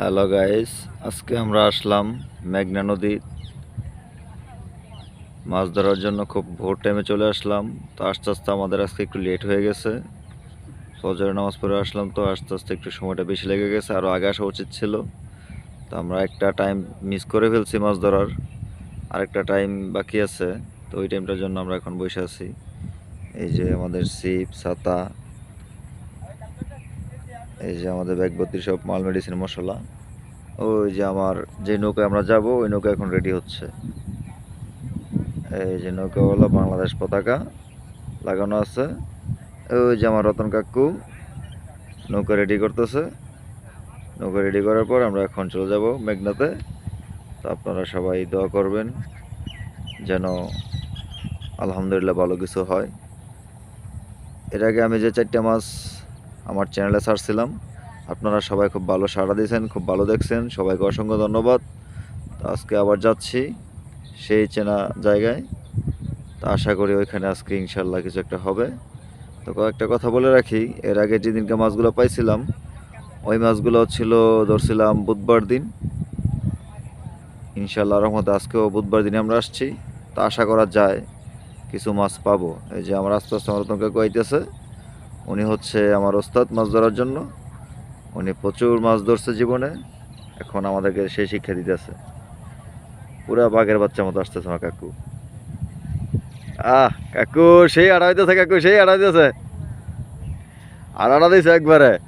Hello guys আজকে আমরা আসলাম মেঘনা নদী। মাছ ধরার জন্য খুব ভোর টাইমে চলে আসলাম। তো আস্তে আস্তে আমাদের আজকে একটু লেট হয়ে গেছে। ফজরের নামাজ পড়ে আসলাম তো আস্তে আস্তে একটু সময়টা বেশি লেগে গেছে আরও আগে আসা উচিত ছিল। তো আমরা একটা টাইম মিস করে ফেলছি মাছ ধরার। আরেকটা টাইম বাকি আছে। তো ওই টাইমটার জন্য আমরা এখন বসে আছি। এই যে আমাদের সিপ ছাতা এই যে আমাদের ব্যাগবত্রী সব মাল মেডিসিন মশলা। ওই যে আমার যে নৌকায় আমরা যাব, ওই নৌকা এখন রেডি হচ্ছে। এই যে নৌকা হলো বাংলাদেশ পতাকা লাগানো আছে। ওই যে আমার রতন কাকু নৌকা রেডি করতেছে। নৌকা রেডি করার পর আমরা এখন চলে যাব মেঘনাতে। তো আপনারা সবাই দোয়া করবেন যেন আলহামদুলিল্লাহ ভালো কিছু হয়। এর আগে আমি যে চারটা মাছ আমার চ্যানেলে ছাড়ছিলাম আপনারা সবাই খুব ভালো সাড়া দিয়েছেন, খুব ভালো দেখছেন। সবাইকে অসংখ্য ধন্যবাদ। তো আজকে আবার যাচ্ছি সেই চেনা জায়গায়। তো আশা করি ওইখানে আজকে ইনশাল্লাহ কিছু একটা হবে। তো কয়েকটা কথা বলে রাখি। এর আগে যেদিনকে মাছগুলো পাইছিলাম, ওই মাছগুলো ছিল ধরছিলাম বুধবার দিন। ইনশাল্লাহ রহমতে আজকেও বুধবার দিনে আমরা আসছি। তা আশা করা যায়, কিছু মাছ পাবো। এই যে আমার আস্তে আস্তে আমার তোমাকে কইতেছে। উনি হচ্ছে আমার ওস্তাদ মাছ ধরার জন্য। উনি প্রচুর মাছ ধরছে জীবনে। এখন আমাদেরকে সেই শিক্ষা দিতেছে। পুরা বাঘের বাচ্চা মতো আসতেছে আমার কাকু। আহ, কাকু, সেই আড়াইতেছে কাকু, সেই আড়াইতেছে আর আড়া দিয়েছে একবারে।